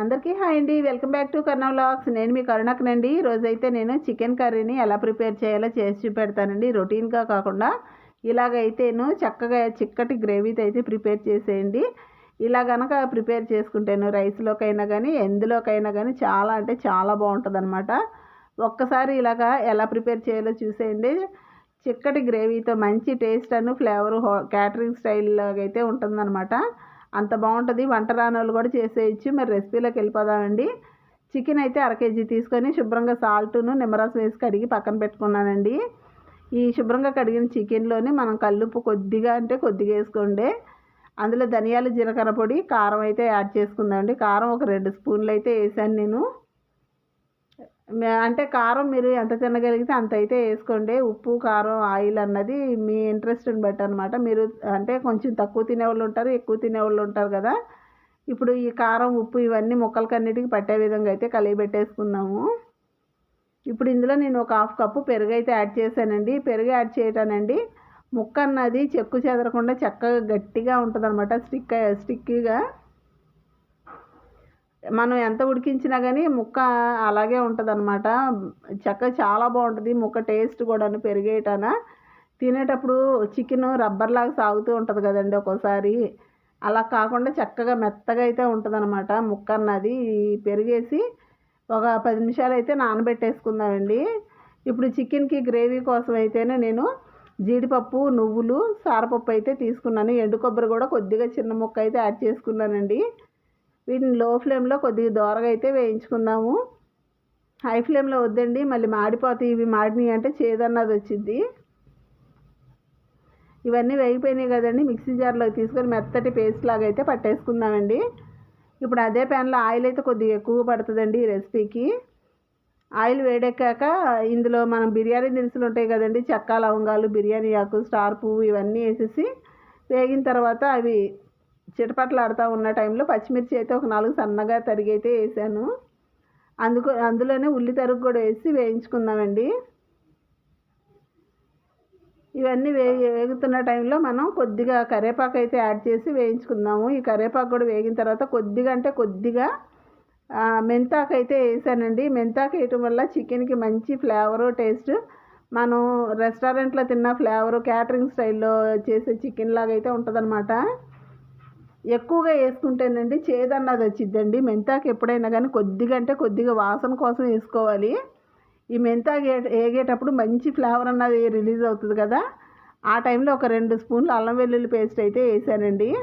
అందరికీ హాయ్ అండి. Welcome back to Karna vlogs నేను మీ కరుణకనండి రోజైతే నేను చికెన్ కర్రీని ఎలా ప్రిపేర్ చేయాలో చేసి చూపెడతానండి. రొటీన్గా కాకుండా ఇలాగైతేను చక్కగా చిక్కటి గ్రేవీతో అయితే ప్రిపేర్ చేసేయండి. ఇలా కనుక ప్రిపేర్ చేసుకుంటాను రైస్లోకైనా కానీ ఎందులోకైనా కానీ చాలా అంటే చాలా బాగుంటుంది అనమాట ఒక్కసారి ఇలాగా ఎలా ప్రిపేర్ చేయాలో చూసేయండి. చిక్కటి గ్రేవీతో మంచి టేస్ట్ అను ఫ్లేవర్ క్యాటరింగ్ స్టైల్లో అయితే ఉంటుందన్నమాట. అంత బాగుంటుంది. వంట రానోళ్ళు కూడా చేసేయచ్చు. మరి రెసిపీలోకి వెళ్ళిపోదామండి. చికెన్ అయితే అర కేజీ తీసుకొని శుభ్రంగా సాల్ట్ను నిమ్మరసం వేసి కడిగి పక్కన పెట్టుకున్నానండి. ఈ శుభ్రంగా కడిగిన చికెన్లోనే మనం కల్లుప్పు కొద్దిగా అంటే కొద్దిగా వేసుకోండి. అందులో ధనియాలు జీలకర్ర పొడి కారం అయితే యాడ్ చేసుకుందామండి. కారం ఒక రెండు స్పూన్లు అయితే వేసాను నేను. అంటే కారం మీరు ఎంత తినగలిగితే అంత అయితే వేసుకోండి. ఉప్పు కారం ఆయిల్ అన్నది మీ ఇంట్రెస్ట్ని బట్టి అనమాట మీరు అంటే కొంచెం తక్కువ తినేవాళ్ళు ఉంటారు ఎక్కువ తినేవాళ్ళు ఉంటారు కదా. ఇప్పుడు ఈ కారం ఉప్పు ఇవన్నీ మొక్కలకన్నిటికీ పట్టే విధంగా అయితే కలిగిపెట్టేసుకున్నాము ఇప్పుడు ఇందులో నేను ఒక హాఫ్ కప్పు పెరుగు అయితే యాడ్ చేశానండి. పెరుగు యాడ్ చేయటానండి. ముక్క అన్నది చెక్కు చెదరకుండా చక్కగా గట్టిగా ఉంటుంది అనమాట స్టిక్ స్టిక్కీగా. మనం ఎంత ఉడికించినా కానీ ముక్క అలాగే ఉంటుంది అనమాట చక్కగా చాలా బాగుంటుంది ముక్క టేస్ట్ కూడాను పెరిగేయటాన తినేటప్పుడు చికెన్ రబ్బర్లాగా సాగుతూ ఉంటుంది కదండి ఒక్కోసారి. అలా కాకుండా చక్కగా మెత్తగా అయితే ఉంటుంది అనమాట ముక్క అన్నది. పెరిగేసి ఒక పది నిమిషాలు అయితే నానబెట్టేసుకుందామండి. ఇప్పుడు చికెన్కి గ్రేవీ కోసం అయితేనే నేను జీడిపప్పు నువ్వులు సారపప్పు అయితే తీసుకున్నాను. ఎండు కొబ్బరి కూడా కొద్దిగా చిన్న ముక్క అయితే యాడ్ చేసుకున్నానండి. వీటిని లో ఫ్లేమ్లో కొద్దిగా దోరగా అయితే వేయించుకుందాము. హై ఫ్లేమ్లో వద్దండి మళ్ళీ మాడిపోతాయి ఇవి మాడినాయి అంటే చేదన్నది వచ్చింది ఇవన్నీ వేగిపోయినాయి కదండి మిక్సీ జార్లో తీసుకొని మెత్తటి పేస్ట్ లాగా అయితే పట్టేసుకుందామండి. ఇప్పుడు అదే ప్యాన్లో ఆయిల్ అయితే కొద్దిగా ఎక్కువ పడుతుందండి ఈ రెసిపీకి. ఆయిల్ వేడెక్కాక ఇందులో మనం బిర్యానీ దినుసులు ఉంటాయి కదండి చెక్క లవంగాలు బిర్యానీ ఆకు స్టార్ పువ్వు ఇవన్నీ వేసేసి వేగిన తర్వాత అవి చిటపట్లాడుతూ ఉన్న టైంలో పచ్చిమిర్చి అయితే ఒక నాలుగు సన్నగా తరిగి అయితే వేసాను. అందుకు అందులోనే ఉల్లి తరుగు కూడా వేసి వేయించుకుందామండి. ఇవన్నీ వే వేగుతున్న టైంలో మనం కొద్దిగా కరేపాకు అయితే యాడ్ చేసి వేయించుకుందాము. ఈ కరేపాకు కూడా వేగిన తర్వాత కొద్దిగా అంటే కొద్దిగా మెంతాకు అయితే వేసానండి. మెంతాకు వేయటం వల్ల చికెన్కి మంచి ఫ్లేవరు టేస్ట్. మనం రెస్టారెంట్లో తిన్న ఫ్లేవరు క్యాటరింగ్ స్టైల్లో చేసే చికెన్ లాగా అయితే ఉంటుందన్నమాట. ఎక్కువగా వేసుకుంటేనండి చేదన్నది వచ్చిద్దండి మెంతాకు ఎప్పుడైనా కానీ కొద్దిగా అంటే కొద్దిగా వాసన కోసం వేసుకోవాలి. ఈ మెంతాకు వేగేటప్పుడు మంచి ఫ్లేవర్ అన్నది రిలీజ్ అవుతుంది కదా. ఆ టైంలో ఒక రెండు స్పూన్లు అల్లం వెల్లుల్లి పేస్ట్ అయితే వేసానండి.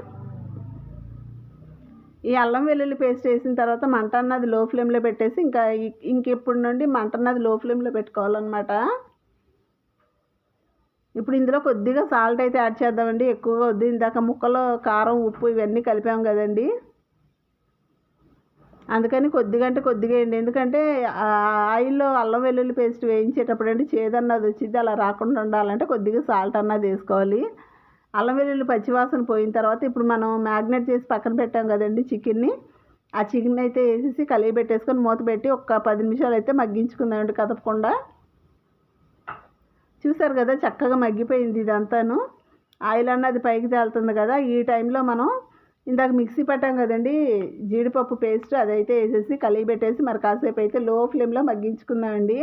ఈ అల్లం వెల్లుల్లి పేస్ట్ వేసిన తర్వాత మంట అన్నది లో ఫ్లేమ్లో పెట్టేసి ఇంకా ఇ- ఇంకెప్పుడు నుండి మంట అన్నది లో ఫ్లేమ్లో పెట్టుకోవాలన్నమాట. ఇప్పుడు ఇందులో కొద్దిగా సాల్ట్ అయితే యాడ్ చేద్దామండి. ఎక్కువగా వద్దు. ఇందాక ముక్కలో కారం ఉప్పు ఇవన్నీ కలిపాం కదండి. అందుకని కొద్దిగా అంటే కొద్దిగా వేయండి. ఎందుకంటే ఆయిల్లో అల్లం వెల్లుల్లి పేస్ట్ వేయించేటప్పుడు అంటే చేదన్నది వచ్చింది అలా రాకుండా ఉండాలంటే కొద్దిగా సాల్ట్ అన్నది వేసుకోవాలి. అల్లం వెల్లుల్లి పచ్చివాసన పోయిన తర్వాత ఇప్పుడు మనం మ్యాగ్నెట్ చేసి పక్కన పెట్టాం కదండి చికెన్ని ఆ చికెన్ అయితే వేసేసి కలిగి పెట్టేసుకొని మూత పెట్టి ఒక పది నిమిషాలు అయితే మగ్గించుకుందామండి కదపకుండా. చూసారు కదా చక్కగా మగ్గిపోయింది ఇదంతాను. ఆయిల్ అన్నది పైకి తేలుతుంది కదా ఈ టైంలో మనం ఇందాక మిక్సీ పట్టాం కదండి జీడిపప్పు పేస్ట్ అదైతే వేసేసి కలిగి పెట్టేసి మరి కాసేపు అయితే లో ఫ్లేమ్లో మగ్గించుకుందామండి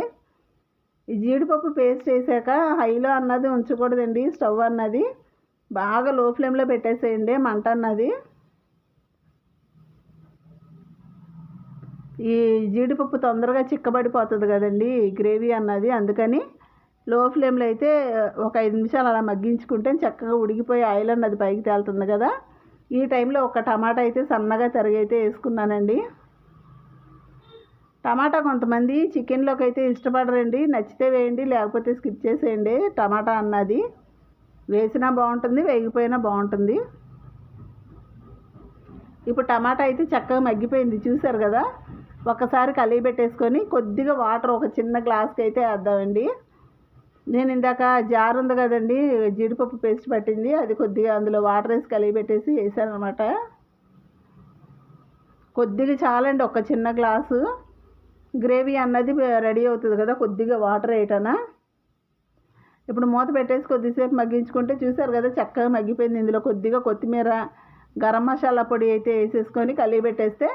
ఈ జీడిపప్పు పేస్ట్ వేసాక హైలో అన్నది ఉంచకూడదండి స్టవ్ అన్నది. బాగా లో ఫ్లేమ్లో పెట్టేసేయండి మంట అన్నది. ఈ జీడిపప్పు తొందరగా చిక్కబడిపోతుంది కదండి గ్రేవీ అన్నది. అందుకని లో ఫ్లేమ్లో అయితే ఒక ఐదు నిమిషాలు అలా మగ్గించుకుంటే చక్కగా ఉడికిపోయి ఆయిల్ అన్నది పైకి తేలుతుంది కదా. ఈ టైంలో ఒక టమాటా అయితే సన్నగా తరిగి అయితే వేసుకున్నానండి. టమాటా కొంతమంది చికెన్లోకి అయితే ఇష్టపడరండి. నచ్చితే వేయండి లేకపోతే స్కిప్ చేసేయండి. టమాటా అన్నది. వేసినా బాగుంటుంది వేగిపోయినా బాగుంటుంది. ఇప్పుడు టమాటా అయితే చక్కగా మగ్గిపోయింది చూసారు కదా. ఒకసారి కలిగి పెట్టేసుకొని కొద్దిగా వాటర్ ఒక చిన్న గ్లాస్కి అయితే వేద్దామండి. నేను ఇందాక జార్ ఉంది కదండి జీడిపప్పు పేస్ట్ పట్టింది అది కొద్దిగా అందులో వాటర్ వేసి కలిగి పెట్టేసి వేసాను అనమాట కొద్దిగా చాలండి ఒక చిన్న గ్లాసు. గ్రేవీ అన్నది రెడీ అవుతుంది కదా కొద్దిగా వాటర్ వేయటనా. ఇప్పుడు మూత పెట్టేసి కొద్దిసేపు మగ్గించుకుంటే చూసారు కదా చక్కగా మగ్గిపోయింది. ఇందులో కొద్దిగా కొత్తిమీర గరం మసాలా పొడి అయితే వేసేసుకొని కలిగి పెట్టేస్తే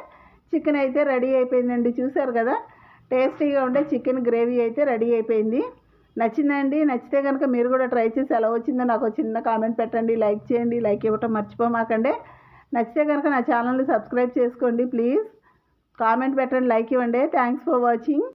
చికెన్ అయితే రెడీ అయిపోయిందండి చూసారు కదా. టేస్టీగా ఉండే చికెన్ గ్రేవీ అయితే రెడీ అయిపోయింది. నచ్చిందండి. నచ్చితే కనుక మీరు కూడా ట్రై చేసి ఎలా వచ్చిందో నాకు ఒక చిన్న కామెంట్ పెట్టండి లైక్ చేయండి లైక్ ఇవ్వటం మర్చిపోమాకండి. నచ్చితే కనుక నా ఛానల్ని సబ్స్క్రైబ్ చేసుకోండి ప్లీజ్. కామెంట్ పెట్టండి లైక్ ఇవ్వండి. Thanks for watching.